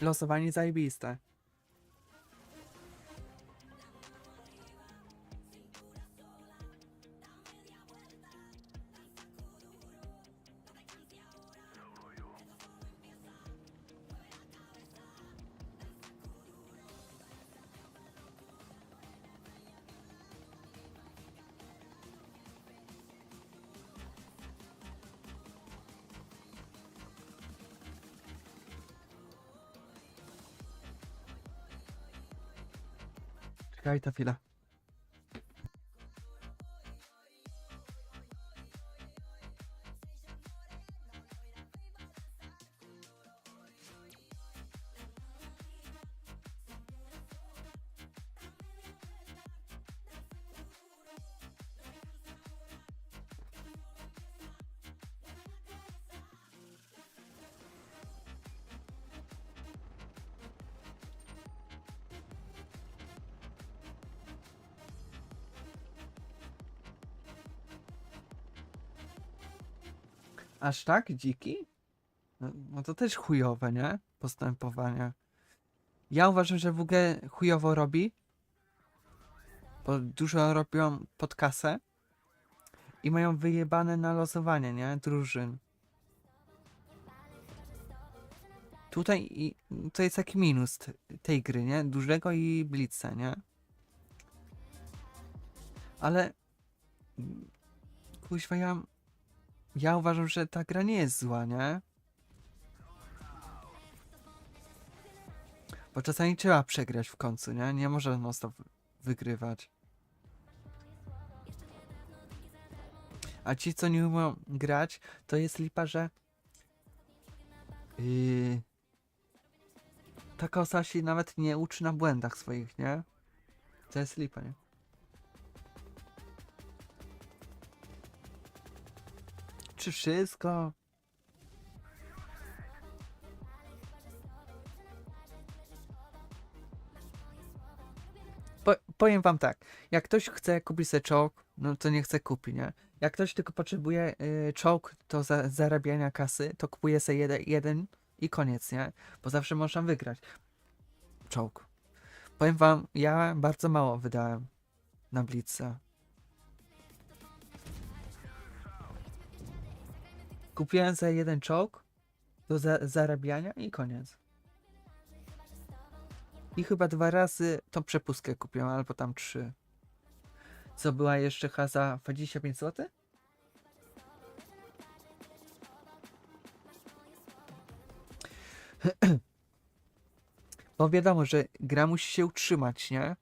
losowanie zajebiste. Czekaj ta Aż tak? Dziki? No, no to też chujowe, nie? Postępowanie. Ja uważam, że w ogóle chujowo robi, bo dużo robią pod kasę i mają wyjebane na losowanie, nie? Drużyn. Tutaj i, to jest taki minus tej gry, nie? Dużego i blitza, nie? Ale kuźwa, ja ja uważam, że ta gra nie jest zła, nie? Bo czasami trzeba przegrać w końcu, nie? Nie można non stop wygrywać. A ci, co nie umieją grać, to jest lipa, że... Yy... Taka osoba się nawet nie uczy na błędach swoich, nie? To jest lipa, nie? Czy wszystko? Po, powiem wam tak, jak ktoś chce kupić sobie czołg, no to nie chce kupi, nie? Jak ktoś tylko potrzebuje y, czołg do za, zarabiania kasy, to kupuje sobie jeden, jeden i koniec, nie? Bo zawsze można wygrać. Czołg. Powiem wam, ja bardzo mało wydałem na Blitza. Kupiłem za jeden czołg do za zarabiania i koniec. I chyba dwa razy tą przepustkę kupiłem, albo tam trzy. Co była jeszcze chyba za 25 zł? Bo wiadomo, że gra musi się utrzymać, nie?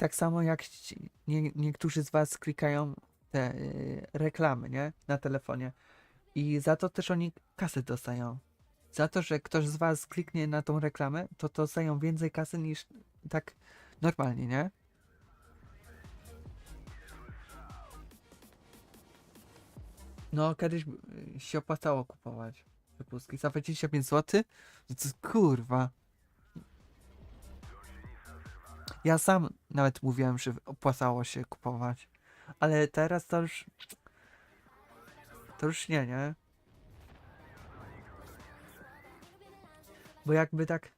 Tak samo jak nie, niektórzy z was klikają te y, reklamy, nie? Na telefonie. I za to też oni kasy dostają. Za to, że ktoś z was kliknie na tą reklamę, to dostają więcej kasy niż tak normalnie, nie? No, kiedyś y, się opłacało kupować wypustki. Za 25 zł? To kurwa. Ja sam nawet mówiłem, że opłacało się kupować. Ale teraz to już. To już nie, nie? Bo jakby tak.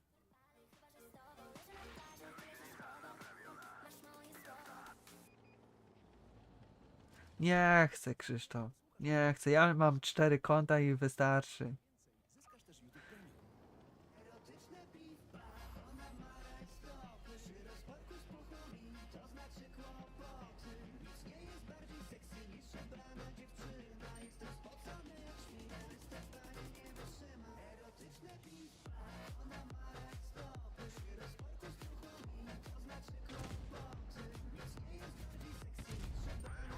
Nie chcę, Krzysztof. Nie chcę. Ja mam cztery konta i wystarczy. Ulubiona dziewczyna Jestem spocony jak świnia Jestem pani nie wytrzyma Erotyczne piwa Ona ma rak stopy Rozporku z truchami To znaczy kłopoty Nic nie jest bardziej seksy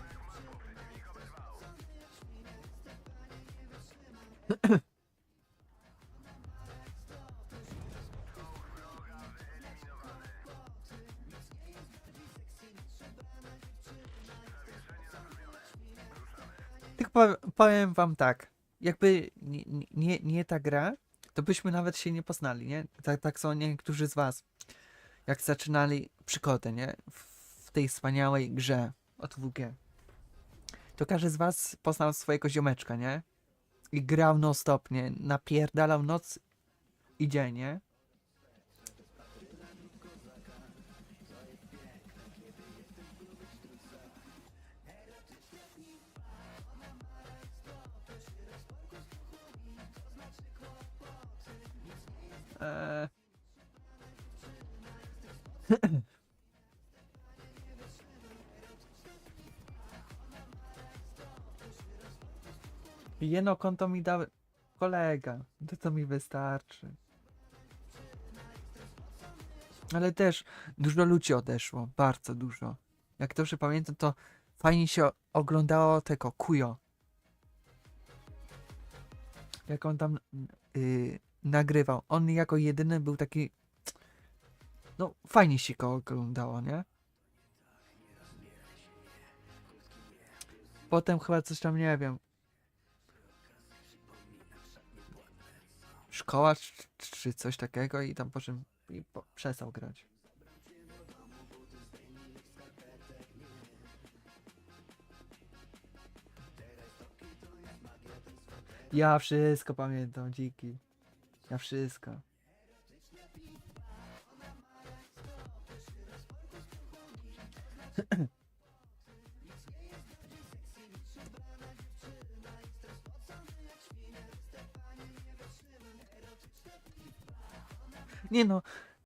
Ulubiona dziewczyna Jestem spocony jak świnia Jestem pani nie wytrzyma Tylko powiem, wam tak. Jakby nie, nie, nie ta gra, to byśmy nawet się nie poznali, nie? Tak, tak są niektórzy z was. Jak zaczynali przygodę, nie? W, w tej wspaniałej grze od WG. to każdy z was poznał swojego ziomeczka, nie? I grał non stop, nie? Napierdalał noc i dzień, nie? Jedno konto mi dał kolega. To to mi wystarczy. Ale też dużo ludzi odeszło. Bardzo dużo. Jak dobrze pamiętam, to fajnie się oglądało tego Kujo. Jak on tam yy, nagrywał. On jako jedyny był taki. No, fajnie się go oglądało, nie? Potem chyba coś tam nie wiem. Szkoła czy, coś takiego i tam po czym i po, przestał grać. Ja wszystko pamiętam, dziki. Ja wszystko. Nie no,